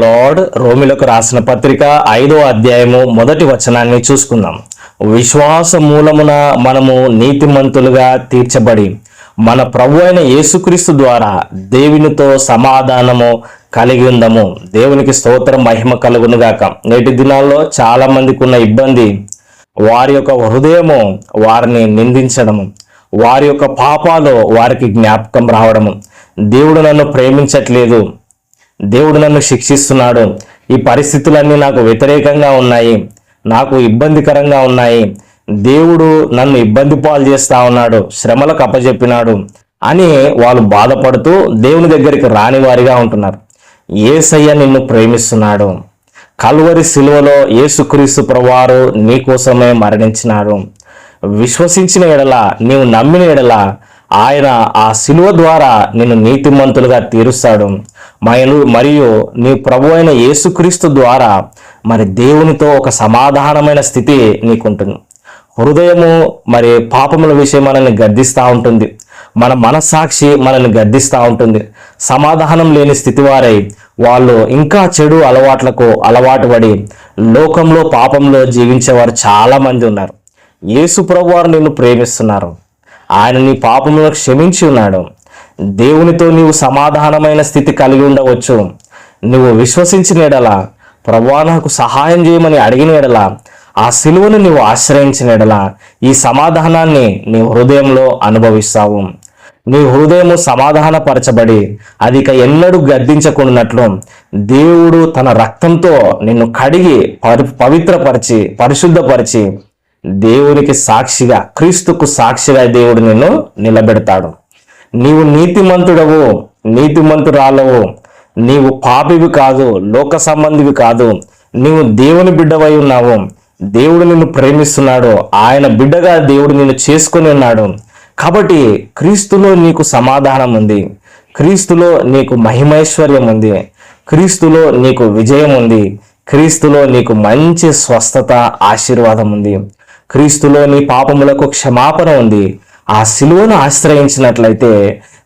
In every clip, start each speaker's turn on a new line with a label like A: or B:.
A: Lord రోమిలకు రాసిన పత్రిక ఐదో అధ్యాయము మొదటి వచనాన్ని చూసుకుందాం. విశ్వాస మూలమున మనము నీతిమంతులుగా తీర్చబడి మన ప్రభు అయిన యేసుక్రీస్తు ద్వారా దేవునితో సమాధానము కలిగి ఉందము. దేవునికి స్తోత్రం మహిమ కలుగునుగాక నేటి దినాల్లో చాలా మందికి ఉన్న ఇబ్బంది వారి యొక్క హృదయము వారిని నిందించడము. వారి యొక్క పాపాలు వారికి జ్ఞాపకం రావడము. దేవుడు నన్ను ప్రేమించట్లేదు. దేవుడు నన్ను శిక్షిస్తున్నాడు. ఈ పరిస్థితులన్నీ నాకు వ్యతిరేకంగా ఉన్నాయి. నాకు ఇబ్బందికరంగా ఉన్నాయి. దేవుడు నన్ను ఇబ్బంది పాలు చేస్తా ఉన్నాడు. శ్రమలకు అప్పచెప్పినాడు అని వాళ్ళు బాధపడుతూ దేవుని దగ్గరికి రాని వారిగా ఉంటున్నారు. ఏసయ్య నిన్ను ప్రేమిస్తున్నాడు. కల్వరి శిలువలో ఏసుక్రీస్తు ప్రవారు నీకోసమే మరణించినాడు విశ్వసించిన ఎడల నీవు నమ్మిన ఎడల ఆయన ఆ శిలువ ద్వారా నిన్ను నీతిమంతులుగా తీరుస్తాడు. మరియు మరియు నీ ప్రభు అయిన యేసుక్రీస్తు ద్వారా మరి దేవునితో ఒక సమాధానమైన స్థితి నీకుంటుంది. హృదయము మరి పాపముల విషయం మనల్ని గద్దిస్తూ ఉంటుంది. మన మనస్సాక్షి మనల్ని గద్దిస్తూ ఉంటుంది. సమాధానం లేని స్థితి వారై వాళ్ళు ఇంకా చెడు అలవాట్లకు అలవాటు పడి లోకంలో పాపంలో జీవించేవారు చాలామంది ఉన్నారు. యేసు ప్రభు వారు నిన్ను ప్రేమిస్తున్నారు. ఆయన నీ పాపములను క్షమించి ఉన్నాడు. దేవునితో నీవు సమాధానమైన స్థితి కలిగి ఉండవచ్చు. నువ్వు విశ్వసించిన ఎడల ప్రభువా నాకు సహాయం చేయమని అడిగిన ఎడల ఆ సిలువను నీవు ఆశ్రయించిన ఎడల ఈ సమాధానాన్ని నీ హృదయంలో అనుభవిస్తావు. నీ హృదయము సమాధానపరచబడి అది ఇక ఎన్నడూ గద్దించకుండానట్లు దేవుడు తన రక్తంతో నిన్ను కడిగి పరి పవిత్రపరిచి పరిశుద్ధపరిచి దేవునికి సాక్షిగా క్రీస్తుకు సాక్షిగా దేవుడు నిన్ను నిలబెడతాడు. నీవు నీతిమంతుడవు నీతిమంతురాలవు. నీవు పాపివి కాదు లోక సంబంధివి కాదు. నీవు దేవుని బిడ్డవై ఉన్నావు. దేవుడు నిన్ను ప్రేమిస్తున్నాడు. ఆయన బిడ్డగా దేవుడు నిన్ను చేసుకుని ఉన్నాడు. కాబట్టి క్రీస్తులో నీకు సమాధానం ఉంది. క్రీస్తులో నీకు మహిమైశ్వర్యం ఉంది. క్రీస్తులో నీకు విజయం ఉంది. క్రీస్తులో నీకు మంచి స్వస్థత ఆశీర్వాదం ఉంది. క్రీస్తులో నీ పాపములకు క్షమాపణ ఉంది. ఆ సిలువను ఆశ్రయించినట్లయితే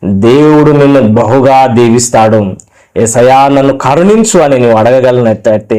A: దేవుడు నిన్ను బహుగా దీవిస్తాడు. ఏసయా నన్ను కరుణించు అని నువ్వు అడగగలిగినట్లయితే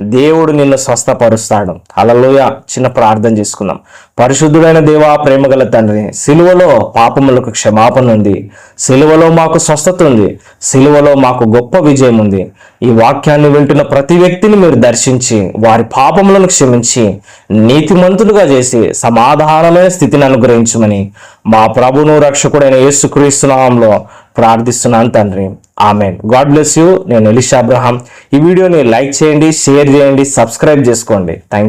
A: దేవుడు నిన్ను స్వస్థపరుస్తాడు. అలలోయ చిన్న ప్రార్థన చేసుకుందాం. పరిశుద్ధుడైన దేవా ప్రేమగల తండ్రి సిలువలో పాపములకు క్షమాపణ ఉంది. సిలువలో మాకు స్వస్థత ఉంది. సిలువలో మాకు గొప్ప విజయం ఉంది. ఈ వాక్యాన్ని వింటున్న ప్రతి వ్యక్తిని మీరు దర్శించి వారి పాపములను క్షమించి నీతిమంతులుగా చేసి సమాధానమైన స్థితిని అనుగ్రహించమని మా ప్రభును రక్షకుడైన యేసుక్రీస్తు నామంలో ప్రార్థిస్తున్నాను తండ్రి. ఆమెన్. God bless you. నేను ఎలిషా అబ్రహాం. ఈ వీడియోని లైక్ చేయండి షేర్ చేయండి సబ్స్క్రైబ్ చేసుకోండి. థ్యాంక్